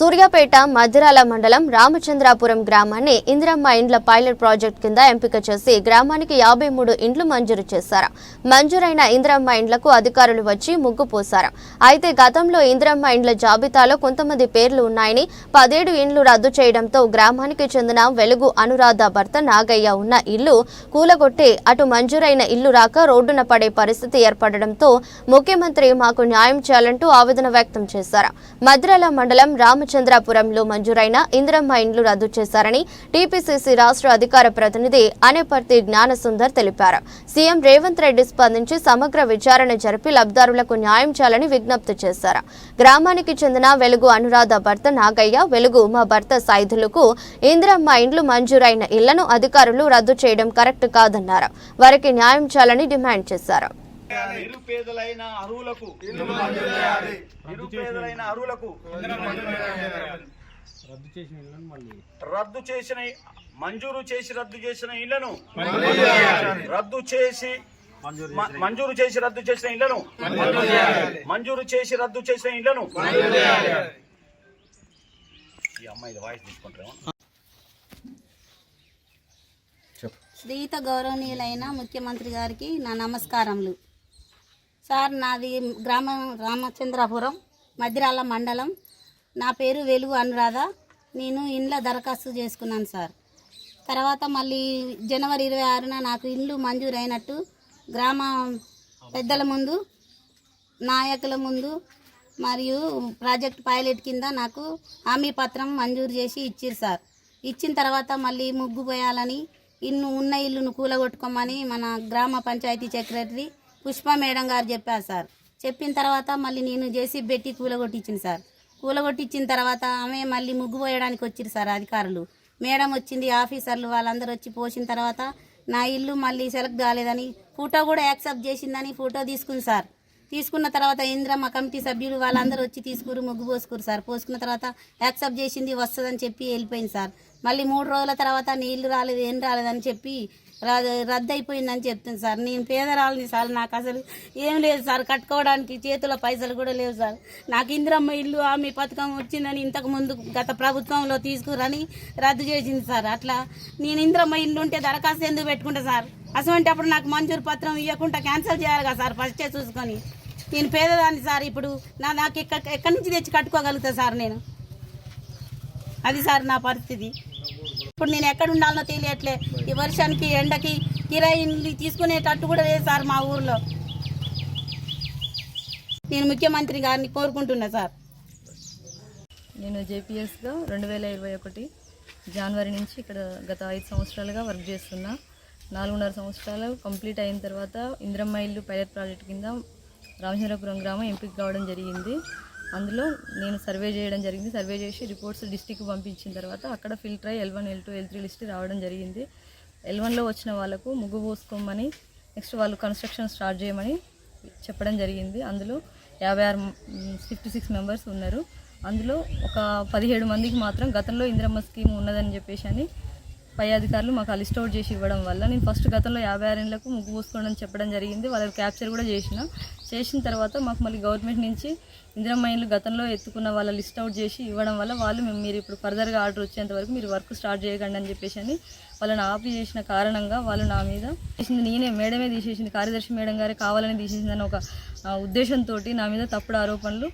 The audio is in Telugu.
సూర్యాపేట మధిరాల మండలం రామచంద్రాపురం గ్రామాన్ని ఇందిరమ్మ ఇండ్ల పైలట్ ప్రాజెక్ట్ కింద ఎంపిక చేసి గ్రామానికి యాభై మూడు ఇండ్లు మంజూరు చేశారు. మంజూరైన ఇందిరమ్మ ఇండ్లకు అధికారులు వచ్చి ముగ్గు పోశారు. అయితే గతంలో ఇందిరమ్మ ఇండ్ల జాబితాలో కొంతమంది పేర్లు ఉన్నాయని పదేడు ఇండ్లు రద్దు చేయడంతో గ్రామానికి చెందిన వెలుగు అనురాధ భర్త నాగయ్య ఉన్న ఇల్లు కూలగొట్టి అటు మంజూరైన ఇల్లు రాక రోడ్డున పడే పరిస్థితి ఏర్పడడంతో ముఖ్యమంత్రి మాకు న్యాయం చేయాలంటూ ఆవేదన వ్యక్తం చేశారు. మద్రాల మండలం రామచంద్రాపురంలో మంజూరైన ఇందిరమ్మ ఇండ్లు రద్దు చేశారని టీపీసీసీ రాష్ట్ర అధికార ప్రతినిధి అనేపర్తి జ్ఞానసుందర్ తెలిపారు. సీఎం రేవంత్ రెడ్డి స్పందించి సమగ్ర విచారణ జరిపి లబ్దారులకు న్యాయం చేయాలని విజ్ఞప్తి చేశారు. గ్రామానికి చెందిన వెలుగు అనురాధ భర్త నాగయ్య వెలుగు మా భర్త సైదులకు ఇందిరమ్మ ఇండ్లు మంజూరైన ఇళ్ళను అధికారులు రద్దు చేయడం కరెక్ట్ కాదన్నారు. వారికి న్యాయం చేయాలని డిమాండ్ చేశారు. నిరుపేదలైన అర్హులకు. నిరుపేదలైన అర్హులకు. రద్దు చేసిన ఇళ్ళని మళ్ళీ. రద్దు చేసిన మంజూరు చేసి రద్దు చేసిన ఇళ్ళను. రద్దు చేసి మంజూరు చేసి రద్దు చేసిన ఇళ్ళను. మంజూరు చేసి రద్దు చేసిన ఇళ్ళను. ఈ అమ్మాయి వాయిస్ తీసుకుంటారేమో. శ్రీయుత గౌరవనీయులైన ముఖ్యమంత్రి గారికి నా నమస్కారములు. సార్ నాది గ్రామం రామచంద్రపురం మధిరాల మండలం. నా పేరు వెలుగు అనురాధ. నేను ఇండ్ల దరఖాస్తు చేసుకున్నాను సార్. తర్వాత మళ్ళీ జనవరి ఇరవై ఆరున నాకు ఇండ్లు మంజూరు అయినట్టు గ్రామ పెద్దల ముందు నాయకుల ముందు మరియు ప్రాజెక్ట్ పైలట్ కింద నాకు హామీ పత్రం మంజూరు చేసి ఇచ్చిర్రు సార్. ఇచ్చిన తర్వాత మళ్ళీ ముగ్గు పోయాలని ఇన్ను ఉన్న ఇల్లును కూలగొట్టుకోమని మన గ్రామ పంచాయతీ సెక్రటరీ పుష్ప మేడం గారు చెప్పారు సార్. చెప్పిన తర్వాత మళ్ళీ నేను చేసి పెట్టి కూలగొట్టించింది సార్. కూలగొట్టించిన తర్వాత ఆమె మళ్ళీ ముగ్గు పోయడానికి వచ్చిరు సార్ అధికారులు. మేడం వచ్చింది ఆఫీసర్లు వాళ్ళందరూ వచ్చి పోసిన తర్వాత నా ఇల్లు మళ్ళీ సెలెక్ట్ కాలేదని ఫోటో కూడా యాక్సెప్ట్ చేసిందని ఫోటో తీసుకుంది సార్. తీసుకున్న తర్వాత ఇంద్రమ్మ కమిటీ సభ్యులు వాళ్ళందరూ వచ్చి తీసుకురు ముగ్గు పోసుకురు సార్. పోసుకున్న తర్వాత యాక్సెప్ట్ చేసింది వస్తుందని చెప్పి వెళ్ళిపోయింది సార్. మళ్ళీ మూడు రోజుల తర్వాత నీళ్ళు రాలేదు ఏం రాలేదని చెప్పి ర- రద్దు అయిపోయిందని చెప్తుంది సార్. నేను పేదరాలని సార్. నాకు అసలు ఏం లేదు సార్. కట్టుకోవడానికి చేతిలో పైసలు కూడా లేవు సార్. నాకు ఇందిరమ్మ ఇల్లు ఆమె పథకం వచ్చిందని ఇంతకు ముందు గత ప్రభుత్వంలో తీసుకురని రద్దు చేసింది సార్. అట్లా నేను ఇందిరమ్మ ఇల్లు ఉంటే దరఖాస్తు ఎందుకు పెట్టుకుంటా సార్? అసలు అప్పుడు నాకు మంజూరు పత్రం ఇవ్వకుండా క్యాన్సిల్ చేయాలి కదా సార్ ఫస్టే చూసుకొని. నేను పేదదాన్ని సార్. ఇప్పుడు నా నాకు ఎక్క ఎక్కడి నుంచి తెచ్చి కట్టుకోగలుగుతా సార్ నేను? అది సార్ నా పరిస్థితి. ఇప్పుడు నేను ఎక్కడ ఉండాలనో తెలియట్లే. ఈ వర్షానికి ఎండకి కిరాయిలు తీసుకునేటట్టు కూడా లేదు సార్ మా ఊర్లో. నేను ముఖ్యమంత్రి గారిని కోరుకుంటున్నా సార్. నేను జేపీఎస్గా రెండు వేల ఇరవై ఒకటి జనవరి నుంచి ఇక్కడ గత ఐదు సంవత్సరాలుగా వర్క్ చేస్తున్నా. నాలుగున్నర సంవత్సరాలు కంప్లీట్ అయిన తర్వాత ఇంద్రమ్మ ఇల్లు పైలట్ ప్రాజెక్ట్ కింద రామచంద్రపురం గ్రామం ఎంపిక కావడం జరిగింది. అందులో నేను సర్వే చేయడం జరిగింది. సర్వే చేసి రిపోర్ట్స్ డిస్టిక్ పంపించిన తర్వాత అక్కడ ఫిల్టర్ అయ్యి L one L two L three list రావడం జరిగింది. ఎల్ వన్లో వచ్చిన వాళ్ళకు ముగ్గు పోసుకోమని నెక్స్ట్ వాళ్ళు కన్స్ట్రక్షన్ స్టార్ట్ చేయమని చెప్పడం జరిగింది. అందులో యాభై ఆరు ఫిఫ్టీ సిక్స్ మెంబర్స్ ఉన్నారు. అందులో ఒక పదిహేడు మందికి మాత్రం గతంలో ఇందిరమ్మ స్కీమ్ ఉన్నదని చెప్పేసి అని పై అధికారులు మాకు ఆ లిస్ట్ అవుట్ చేసి ఇవ్వడం వల్ల నేను ఫస్ట్ గతంలో యాభై ఆరేళ్ళకు ముగ్గు పూసుకోండి అని చెప్పడం జరిగింది. వాళ్ళకి క్యాప్చర్ కూడా చేసిన. చేసిన తర్వాత మాకు మళ్ళీ గవర్నమెంట్ నుంచి ఇందిరమ్మ గతంలో ఎత్తుకున్న వాళ్ళ లిస్ట్ అవుట్ చేసి ఇవ్వడం వల్ల వాళ్ళు మేము మీరు ఇప్పుడు ఫర్దర్గా ఆర్డర్ వచ్చేంత వరకు మీరు వర్క్ స్టార్ట్ చేయకండి అని చెప్పేసి అని వాళ్ళని ఆపి చేసిన కారణంగా వాళ్ళు నా మీద చేసింది నేనే మేడమే తీసేసింది. కార్యదర్శి మేడం గారే కావాలని తీసేసిందని ఒక ఉద్దేశంతో నా మీద తప్పుడు ఆరోపణలు